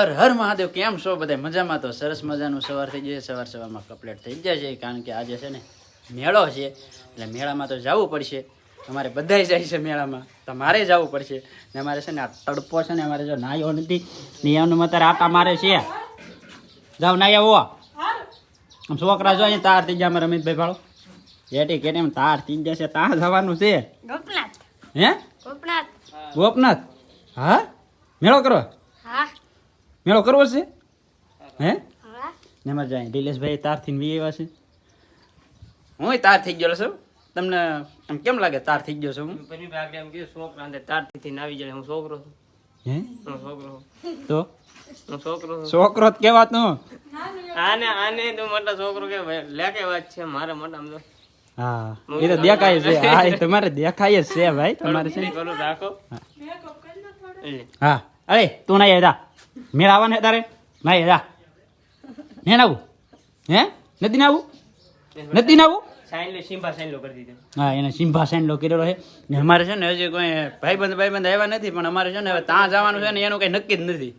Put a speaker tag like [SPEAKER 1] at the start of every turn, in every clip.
[SPEAKER 1] હર હર મહાદેવ કેમ છો બધા મજામાં તો સરસ મજાનું સવાર થઈ જશે સવાર સવારમાં કપલેટ થઈ જશે કારણ કે આજે છે ને મેળો છે. એટલે મેળામાં તો જવું પડશે. અમારે બધાય જાય છે મેળામાં. તો મારે જવું પડશે. ને અમારે છે ને આ તડપો છે ને અમારે જો નાયો નથી. નિયમનું અત્યારે આટા મારે છે. જાવ નાયા આમ છોકરા જો અહીંયા તાર થઈ ગયા અમારે રમીતભાઈ ભાળો એટી કે એમ તાર થઈ જશે ત્યાં જવાનું છે.
[SPEAKER 2] ગોપનાથ.
[SPEAKER 1] હે?
[SPEAKER 2] ગોપનાથ.
[SPEAKER 1] ગોપનાથ? હા? મેળો કરવા
[SPEAKER 2] હા.
[SPEAKER 1] મેળો કરવો છે? હે?
[SPEAKER 2] હા
[SPEAKER 1] ને એમાં જાય. દિલેશભાઈ તારથી વી આવ્યા છે. હું તાર થઈ ગયો છું. તમને આમ કેમ લાગે તાર થઈ ગયો છું હું?
[SPEAKER 3] પછી ભાગ એમ કે છોકરા અંદર તારથી આવી જાય હું છોકરો છું.
[SPEAKER 1] હે?
[SPEAKER 3] હું છોકરો.
[SPEAKER 1] તો?
[SPEAKER 3] હું છોકરો છું.
[SPEAKER 1] છોકરો વાત કેવાતું
[SPEAKER 3] આને આને તો મોટા છોકરો કે ભાઈ લેકે વાત છે મારે મોટા આમ તો.
[SPEAKER 1] હા. એ તો દેખાય છે. હા એ તમારે દેખાય જ છે ભાઈ તમારે છે. ને.
[SPEAKER 3] રાખો.
[SPEAKER 1] હા. અરે તું ના જા. મેળ આવવાને તારે? ના જા. ને આવું? હે? નથી ને આવું? નથી ને આવું? હા એને સિંભા સાઈન લો કરેલો છે. ને અમારે છે ને હજી કોઈ ભાઈબંધ ભાઈબંધ આવ્યા નથી પણ અમારે છે ને હવે ત્યાં જવાનું છે ને એનું કઈ નક્કી જ નથી.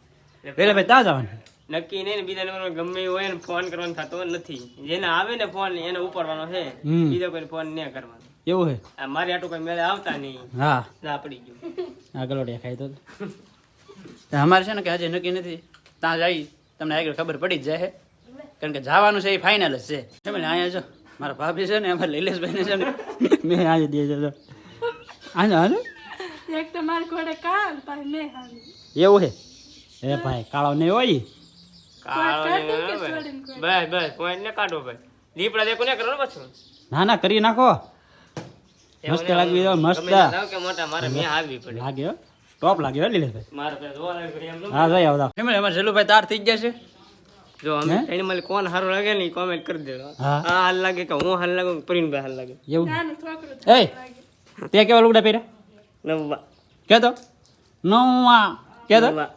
[SPEAKER 1] પેલા ભાઈ ત્યાં જવાનું.
[SPEAKER 3] નક્કી નહીં બીજા નંબર ગમે હોય ને ફોન કરવાનો થતો નથી. જેને આવે ને ફોન એને ઉપાડવાનો છે. બીજો કોઈ ફોન નહીં કરવાનો.
[SPEAKER 1] એવું છે?
[SPEAKER 3] મારી આટલું કોઈ મેળે આવતા નહીં.
[SPEAKER 1] હા.
[SPEAKER 3] પડી ગયું.
[SPEAKER 1] આગળ તો તો. અમારે છે ને કે હજી નક્કી નથી. ત્યાં જઈ તમને આગળ ખબર પડી જ જાય છે કારણ કે જવાનું છે એ ફાઇનલ જ છે. તમે અહીંયા જો. મારા ભાભી છે ને અમારે લૈલેશભાઈને છે ને. મેં આજે દે છે આજે આજે.
[SPEAKER 2] એક તો માર ઘોડે કાળ પાછું મેં હાલી.
[SPEAKER 1] એવું છે એ ભાઈ કાળો નહીં હોય?
[SPEAKER 3] કાળો
[SPEAKER 2] કોઈ?
[SPEAKER 3] બસ બસ પોઈન્ટ ને કાઢો ભાઈ. દીપડા દેખો ને કરો ને પાછું.
[SPEAKER 1] ના ના કરી નાખો. મસ્ત લાગી
[SPEAKER 3] ગમે
[SPEAKER 1] મસ્ત.
[SPEAKER 3] કે મોટા મારે મેં આવી પડે.
[SPEAKER 1] લાગે હો. ટોપ લાગે હો લૈલેશભાઈ
[SPEAKER 3] મારે પેલા જોવા લાગે ઘડી એમ ન
[SPEAKER 1] હા જઈ આવતા ફેમિલી અમારે જલુભાઈ તાર થઈ ગયા છે.
[SPEAKER 3] જો અમે એને મને કોણ સારું લાગે ને કોમેન્ટ કરી દેજો.
[SPEAKER 1] હા.
[SPEAKER 3] હા હાલ લાગે કે હું હાલ લાગુ કે પરિણભાઈ હાલ લાગે.
[SPEAKER 1] એવું. એ તે કેવા લુગડા પહેર્યા?
[SPEAKER 3] નવવા.
[SPEAKER 1] કેતો નવા કેતો
[SPEAKER 3] નવવા.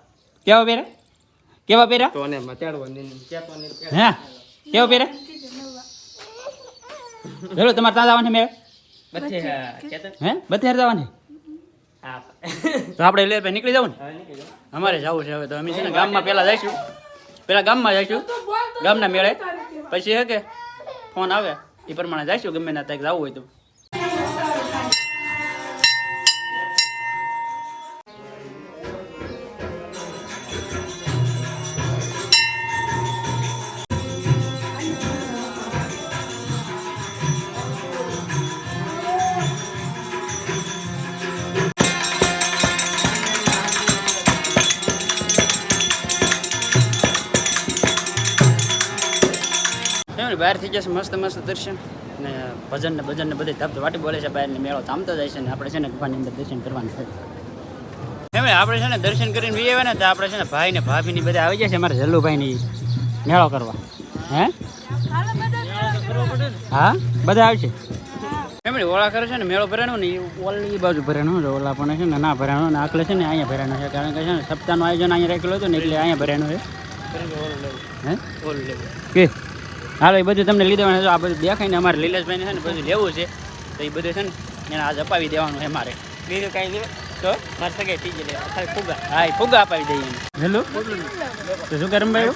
[SPEAKER 1] કેવા પહેર્યા? કેવા પહેર્યા?
[SPEAKER 3] તો ને મચાડવો ને
[SPEAKER 1] હે? કેવા પહેર્યા? ચલો તમારે ત્યાં જવાનું છે મેં
[SPEAKER 3] બચ્ચે હે?
[SPEAKER 1] બધે હારે જવાની તો આપણે લે નીકળી જવું ને. અમારે જવું છે હવે તો અમે છે ને ગામમાં પહેલાં જઈશું. પહેલાં ગામમાં જઈશું. ગામના મેળે. પછી હે કે ફોન આવે. એ પ્રમાણે જઈશું ગમે ના ત્યાં જવું હોય તો. ફેમિલી બહાર થઈ જશે મસ્ત મસ્ત દર્શન. ને ભજન ને ભજન ને બધી ધબ વાટી બોલે છે બહાર ને મેળો થામતો જાય છે ને આપણે છે ને ગુફાની અંદર દર્શન કરવાનું છે આપણે છે ને દર્શન કરીને વી આવ્યા ને તો આપણે છે ને ભાઈ ને ભાભી ની બધા આવી જાય છે અમારે જલ્લુભાઈ ની મેળો કરવા. હે? હા? બધા આવશે? ફેમિલી ઓળા કરે છે ને મેળો ભરાણો ને એ ઓલી બાજુ ભરાણો છે ઓલા પણ છે ને ના ભરાણો ને આખલે છે ને અહીંયા ભરાણો છે કારણ કે છે ને સપ્તાહનું આયોજન અહીંયા રાખેલું હતું ને એટલે અહીંયા ભરાણું છે.
[SPEAKER 3] ઓલું
[SPEAKER 1] હે?
[SPEAKER 3] ઓલું
[SPEAKER 1] કે? હાલો એ બધું તમને લીધે આ બધું દેખાય ને અમારે લીલેશભાઈને છે ને બધું લેવું છે. તો એ બધું છે ને એને આજ અપાવી દેવાનું છે મારે.
[SPEAKER 3] બીજું કાંઈ નહીં.
[SPEAKER 1] તો
[SPEAKER 3] મારે સગાઈ થઈ ખાલી ફુગા.
[SPEAKER 1] હા એ ફુગા અપાવી દઈએ હેલો? તો શું કરમ ભાઈ?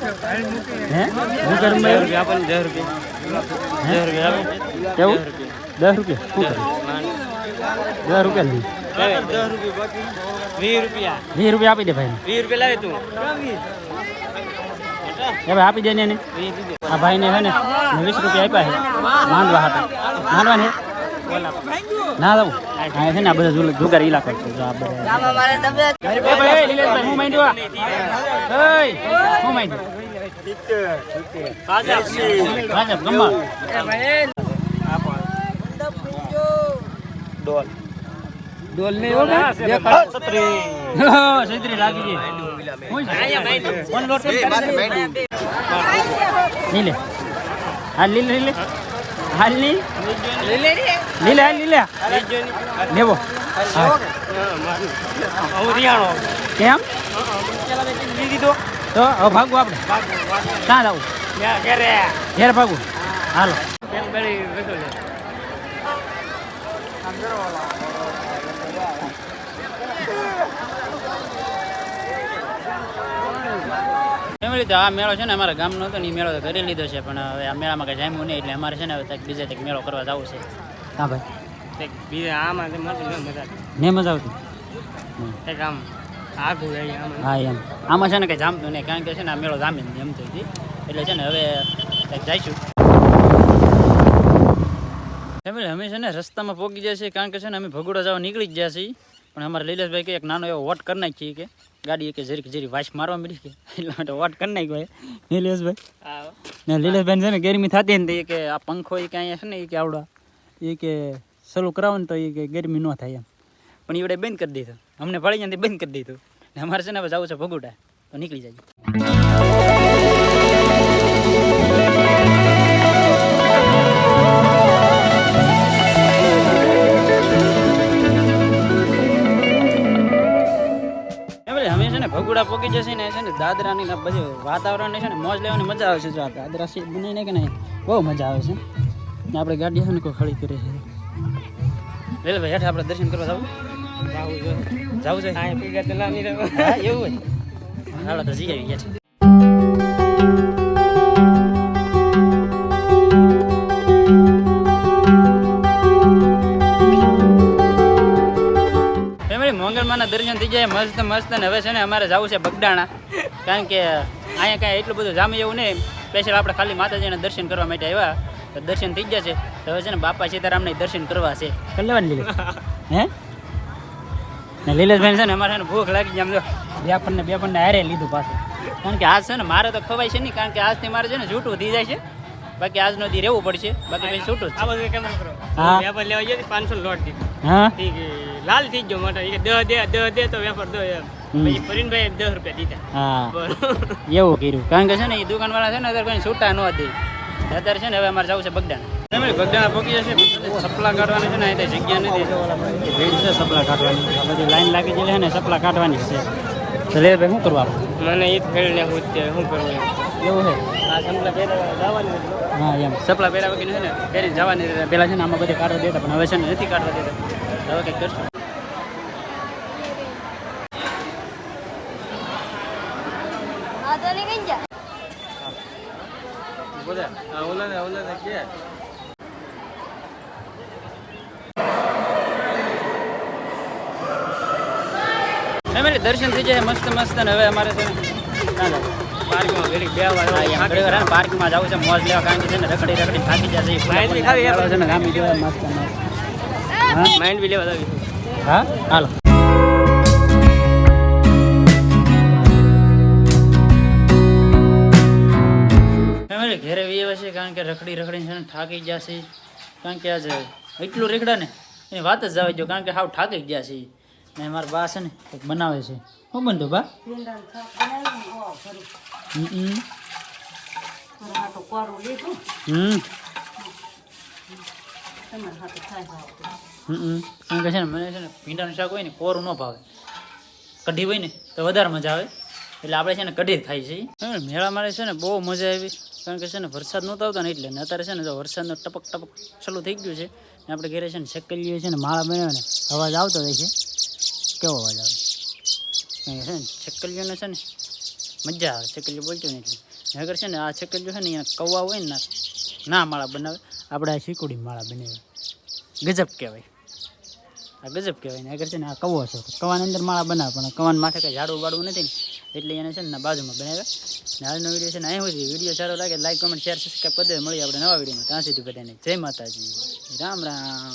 [SPEAKER 1] હે? શું કરમ ભાઈ?
[SPEAKER 3] આપણને દસ રૂપિયા. દસ રૂપિયા આપો.
[SPEAKER 1] કેવું? દસ રૂપિયા. શું દસ રૂપિયા લઈ
[SPEAKER 3] વીસ રૂપિયા.
[SPEAKER 1] વીસ રૂપિયા આપી દે ભાઈ
[SPEAKER 3] વીસ રૂપિયા લાવે તું.
[SPEAKER 1] એ ભાઈ આપી દે ને આ ભાઈને છે ને વીસ રૂપિયા આપ્યા છે. માંડવા હતા. માંડવા ને? ના દઉં હા છે ને આ બધા જુગાર ઇલાકો છે જો આ બધા હું માંડ્યો હું માંડ્યો? ભાજપ, ગમ્મત.
[SPEAKER 3] ડોલ.
[SPEAKER 1] હા, છત્રી. લાગી ગઈ. હું લીલે લીલે હાલની લીલે હાલ લીલે લેવો. હા.
[SPEAKER 3] હું
[SPEAKER 1] કેમ? તો હવે ભાગવું આપણે. ક્યાં જવું
[SPEAKER 3] ઘરે.
[SPEAKER 1] ઘેર ભાગવું. હાલો. તો આ મેળો છે ને અમારા ગામનો હતો ને એ મેળો તો કરી લીધો છે પણ હવે આ મેળામાં કંઈ જામ્યું નહીં એટલે અમારે છે ને હવે કંઈક બીજે કંઈક મેળો કરવા જવું છે. હા ભાઈ.
[SPEAKER 3] કંઈક બીજા આમાં તો મોટું ન મજા
[SPEAKER 1] ને મજા આવતી?
[SPEAKER 3] કંઈક આમ જાય
[SPEAKER 1] હા એમ. આમાં છે ને કંઈ જામતું નહીં કારણ કે છે ને આ મેળો જામી જ એમ હતી એટલે છે ને હવે કંઈક જઈશું. ફેમિલી અમે છે ને રસ્તામાં પહોંચી જાય છે કારણ કે છે ને અમે ભગોડા જવા નીકળી જ ગયા છીએ. પણ અમારા લીલેશભાઈ કે એક નાનો એવો વોટ કરી નાખીએ કે ગાડી કે જરીક જરી વાસ મારવા મળી કે એટલા માટે વોટ કરી નાખ્યો નીલેશભાઈ. ને લીલેશભાઈ છે ને ગરમી થતી ને એ કે આ પંખો એ કે અહીંયા છે ને એ કે આવડા. એ કે સલું કરાવો ને તો એ કે ગરમી ન થાય એમ. પણ એવડે બંધ કરી દીધું. અમને પડી જાય બંધ કરી દીધું. ને અમારે છે ને જવું છે ભગુડા. તો નીકળી જાય પોકી જશે ને છે ને દાદરાની ને બધી વાતાવરણ છે ને મોજ લેવાની મજા આવે છે જો આ દાદરા સીટ ને કે નહીં બહુ મજા આવે છે. ને આપણે ગાડી છે ને કોઈ ખડી કરી છે. લે ભાઈ હેઠ આપણે દર્શન કરવા જવું?
[SPEAKER 3] જાવું
[SPEAKER 1] છે. એવું હોય. હાલો તો જઈ આવી ગયા છે મસ્ત મસ્ત ને હવે છે ને અમારે જવું છે બગડાણા કારણ કે અહીંયા કાંઈ એટલું બધું જામે એવું નહીં. સ્પેશિયલ આપણે ખાલી માતાજીના દર્શન કરવા માટે આવ્યા. તો દર્શન થઈ ગયા છે. તો હવે છે ને બાપા સીતારામને દર્શન કરવા છે. હે? ને લીલેશભાઈ છે ને અમારે છે ને ભૂખ લાગી જાય આમ જો. આપણને બે હારે લીધું પાછું. કારણ કે આજ છે ને મારે તો ખવાય છે નહીં કારણ કે આજથી મારે છે ને છૂટું થઈ જાય છે. બાકી આજનો દી રહેવું પડશે. બાકી પછી છૂટું
[SPEAKER 3] આ બધું કેમ કરો.
[SPEAKER 1] હા.
[SPEAKER 3] લેવા ગયો પાંચસો લોટ દીધું.
[SPEAKER 1] હા.
[SPEAKER 3] લાલ થઈ ગયો મોટો એ કે દહ દે દહ દે તો વેપાર દો એમ. પછી ફરીનભાઈ દસ રૂપિયા દીધા.
[SPEAKER 1] હા. એવું કર્યું. કારણ કે છે ને એ દુકાનવાળા છે ને અત્યારે કોઈ છૂટા ન દે. અત્યારે છે ને હવે અમારે જવું છે બગડાના બગડા પગી જશે? સપલા કાઢવાની છે ને એટલે જગ્યા નથી. ભીડ છે સપલા કાઢવાની. બધી લાઈન લાગી ગયેલી છે ને સપલા કાઢવાની છે. તો લે ભાઈ શું કરવાનું
[SPEAKER 3] મને એ જ ફેરને હું શું કરવું
[SPEAKER 1] એવું છે?
[SPEAKER 3] આ સપલા જવાનું
[SPEAKER 1] હા એમ. સપલા પહેર્યા વગર છે ને પહેરી જવાની પહેલાં છે ને આમાં બધી કાઢવા દેતા પણ હવે છે ને નથી કાઢવા દેતા. હવે કંઈક કરશું.
[SPEAKER 2] જા
[SPEAKER 3] આ ઓલા ને ઓલા ને કે.
[SPEAKER 1] ફેમિલી દર્શન થઈ જાય મસ્ત મસ્ત ને હવે અમારે છે જાય
[SPEAKER 3] પાર્કમાં ઘડી બે વાર
[SPEAKER 1] ઘણી વાર પાર્કમાં જવું છે મોજ લેવા કારણ કે છે ને રખડી રખડી થાકી જશે
[SPEAKER 3] માહિતી બી ખાવી
[SPEAKER 1] ફૂલા છે ને ગામી જેવા મસ્ત મસ્ત. હા?
[SPEAKER 3] માઇન્ડ બી લેવા
[SPEAKER 1] હા? હાલો. કારણ કે રખડી રખડી છે ને થાકી ગયા છે કારણ કે આજે એટલું રેખડા ને એની વાત જ જવા દો કારણ કે હાવ થાકી ગયા છે ને મારા બા છે ને કંઈક બનાવે છે. શું બનતું બા. હમ હમ. કારણ કે છે ને મને છે ને ભીંડાનું શાક હોય ને કોરું ન ભાવે. કઢી હોય ને તો વધારે મજા આવે. એટલે આપણે છે ને કઢી જ ખાઈ છીએ. મેળા મારે છે ને બહુ મજા આવી. કારણ કે છે ને વરસાદ નહોતો આવતો ને એટલે ને અત્યારે છે ને જો વરસાદનો ટપક ટપક ચાલુ થઈ ગયું છે ને આપણે ઘરે છે ને શેકલીએ છે ને માળા બનાવે ને અવાજ આવતો હોય છે. કેવો અવાજ આવે? છે ને છક્કલીઓને છે ને. મજા આવે છક્કલીઓ બોલતું ને એટલે. અગર છે ને આ છકલીઓ છે ને, અહીંયા કૌવા હોય ને, ના માળા બનાવે. આપણે આ શીકુડી માળા બનાવી ગજબ કહેવાય. આ ગજબ કહેવાય ને, અગર છે ને આ કવો છે કવાની અંદર માળા બનાવે, પણ કવાન માથે કંઈ ઝાડું બાળવું નથી ને. એટલે એને છે ને બાજુમાં બનાવ્યા. ને વીડિયો છે ને અહીં સુધી. વીડિયો સારો લાગે લાઈક કોમેન્ટ શેર સબસ્ક્રાઈબ કરી દે મળી આપણે નવા વિડીયોમાં. ત્યાં સુધી બધાને જય માતાજી. રામ રામ.